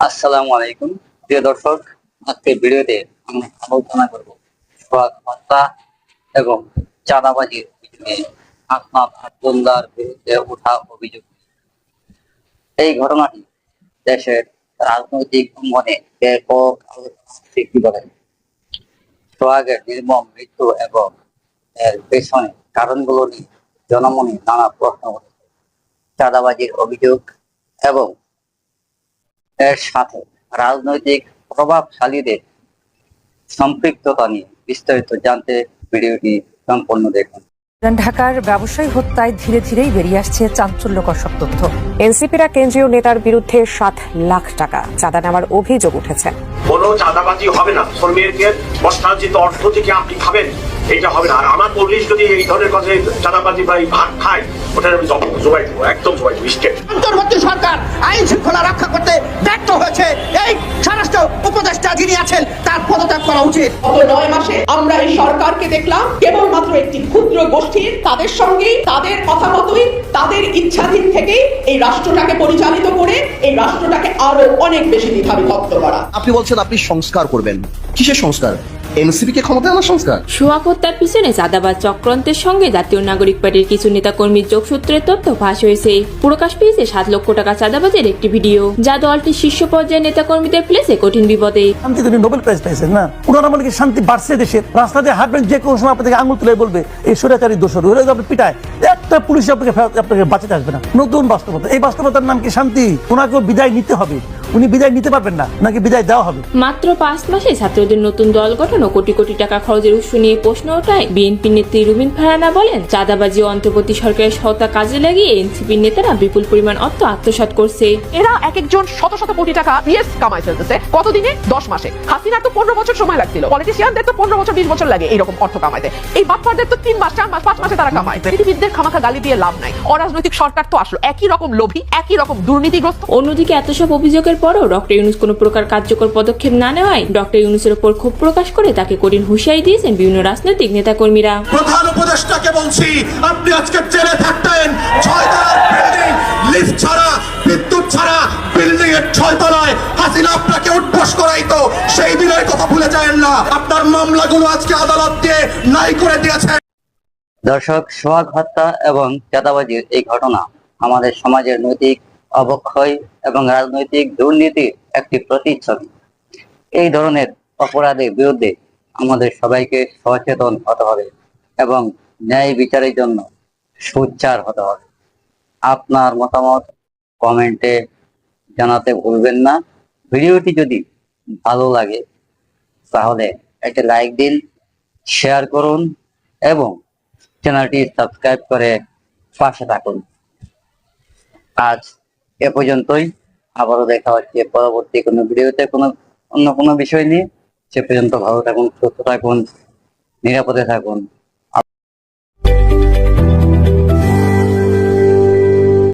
আসসালামু আলাইকুম। প্রিয় দর্শক, আজকের ভিডিওতে আমি আলোচনা করব সোহাগ হত্যা এবং চাঁদাবাজির অভিযোগে আসনাদ আব্দুল্লাহর বিরুদ্ধে ওঠা অভিযোগ। এই ঘটনাটি দেশের রাজনৈতিক অঙ্গনে ব্যাপক সৃষ্টি করে। সোহাগের নির্মম মৃত্যু এবং এর পেছনে কারণগুলো নিয়ে জনমনে নানা প্রশ্ন উঠেছে চাঁদাবাজির অভিযোগ এবং এর সাথে রাজনৈতিক প্রভাবশালীদের সম্পৃক্ততা নিয়ে বিস্তারিত জানতে ভিডিওটি সম্পূর্ণ দেখুন। ঢাকার ব্যবসায়ী হত্যায় ধীরে ধীরেই বেরিয়ে আসছে চাঞ্চল্যকর সব তথ্য। এনসিপিরা কেন্দ্রীয় নেতার বিরুদ্ধে সাত লাখ টাকা চাঁদা নেওয়ার অভিযোগ উঠেছে। কোনো চাঁদাবাজি হবে না। শ্রমিকের বস্ত্রার্জিত অর্থ থেকে আপনি খাবেন এইটা হবে না। আর আমার পুলিশ যদি এই ধরনের কথা চাঁদাবাজি বা এই ভাত খায় ওটা আমি জবাই দেবো একদম জবাই দেবো আছেন তার পদত্যাগ করা উচিত। গত নয় মাসে আমরা এই সরকারকে দেখলাম, কেবলমাত্র একটি ক্ষুদ্র গোষ্ঠীর তাদের সঙ্গেই, তাদের কথা মতোই, তাদের ইচ্ছাধীন থেকেই এই রাষ্ট্রটাকে পরিচালিত করে, এই রাষ্ট্রটাকে আরও অনেক বেশি দ্বিধাবিভক্ত করা। আপনি বলছেন আপনি সংস্কার করবেন। কিসের সংস্কার? এনসিপি কে ক্ষমতায় আনার সংস্কার? সোহাগ হত্যার পিছনে চাঁদাবাজ চক্রান্তের সঙ্গে জাতীয় নাগরিক পার্টির কিছু নেতাকর্মীর যোগসূত্রের তথ্য ফাঁস হয়েছে। প্রকাশ পেয়েছে সাত লক্ষ টাকা চাঁদাবাজের একটি ভিডিও। যা দলটির শীর্ষ পর্যায়ের নেতাকর্মীদের ফেলেছে কঠিন বিপদে। শান্তি তিনি নোবেল প্রাইজ পেয়েছেন না? ওনার আমলে কি শান্তি বাড়ছে দেশের রাস্তা দিয়ে হাঁটবেন যে কোনো সময় আপনাকে আঙুল তুলে বলবে এই স্বৈরাচারী দোষর ওরা যদি আপনি পিটায়। একটা পুলিশ আপনাকে আপনাকে বাঁচাতে আসবে না। নতুন বাস্তবতা। এই বাস্তবতার নাম কি শান্তি? ওনাকেও বিদায় নিতে হবে। উনি বিদায় নিতে পারবেন না ওনাকে বিদায় দেওয়া হবে। মাত্র পাঁচ মাসে ছাত্রদের নতুন দল গঠন ও কোটি কোটি টাকা খরচের উৎস নিয়ে প্রশ্ন ওঠায় বিএনপি নেত্রী রুমিন ফারানা বলেন চাঁদাবাজি অন্তর্বর্তী সরকারের সহতা কাজে লাগিয়ে এনসিপির নেতারা বিপুল পরিমাণ অর্থ আত্মসাৎ করছে। এরা এক একজন শত শত কোটি টাকা ইয়েস কামাই ফেলতেছে কতদিনে? দশ মাসে। হাসিনার তো পনেরো বছর সময় লাগছিল পলিটিশিয়ানদের তো পনেরো বছর বিশ বছর লাগে এইরকম অর্থ কামাইতে। এই বাটফারদের তো তিন মাস চার মাস পাঁচ মাসে তারা কামায়। পৃথিবীদের খামাখা গালি দিয়ে লাভ নাই। অরাজনৈতিক সরকার তো আসলো একই রকম লোভী একই রকম দুর্নীতিগ্রস্ত। অন্যদিকে এত সব অভিযোগের পরও ডক্টর ইউনুস কোনো প্রকার কার্যকর পদক্ষেপ না নেওয়ায় ডক্টর ইউনুসের উপর ক্ষোভ প্রকাশ করে তাকে কঠিন হুঁশিয়ারি দিয়েছেন বিভিন্ন রাজনৈতিক নেতাকর্মীরা। প্রধান উপদেষ্টাকে বলছি আপনি আজকে জেলে থাকতেন। ছয় তলার বিল্ডিং লিফট ছাড়া বিদ্যুৎ ছাড়া বিল্ডিং এর ছয় তলায় হাসিনা আপনাকে উঠবস করাইতো। সেই দিনের কথা ভুলে যায় না। আপনার মামলাগুলো আজকে আদালত দিয়ে নাই করে দিয়েছে। দর্শক সোহাগ হত্যা এবং চাঁদাবাজির এই ঘটনা আমাদের সমাজের নৈতিক অবক্ষয় এবং রাজনৈতিক দুর্নীতির একটি প্রতিচ্ছবি। এই ধরনের অপরাধের বিরুদ্ধে আমাদের সবাইকে সচেতন হতে হবে এবং ন্যায় বিচারের জন্য সোচ্চার হতে হবে। আপনার মতামত কমেন্টে জানাতে ভুলবেন না। ভিডিওটি যদি ভালো লাগে, তাহলে একটা লাইক দিন, শেয়ার করুন এবং চ্যানেলটি সাবস্ক্রাইব করে পাশে থাকুন। আজ এ পর্যন্তই। আবারও দেখা হচ্ছে পরবর্তী কোনো ভিডিওতে কোনো অন্য কোনো বিষয় নিয়ে। সে পর্যন্ত ভালো থাকুন, সুস্থ থাকুন, নিরাপদে থাকুন।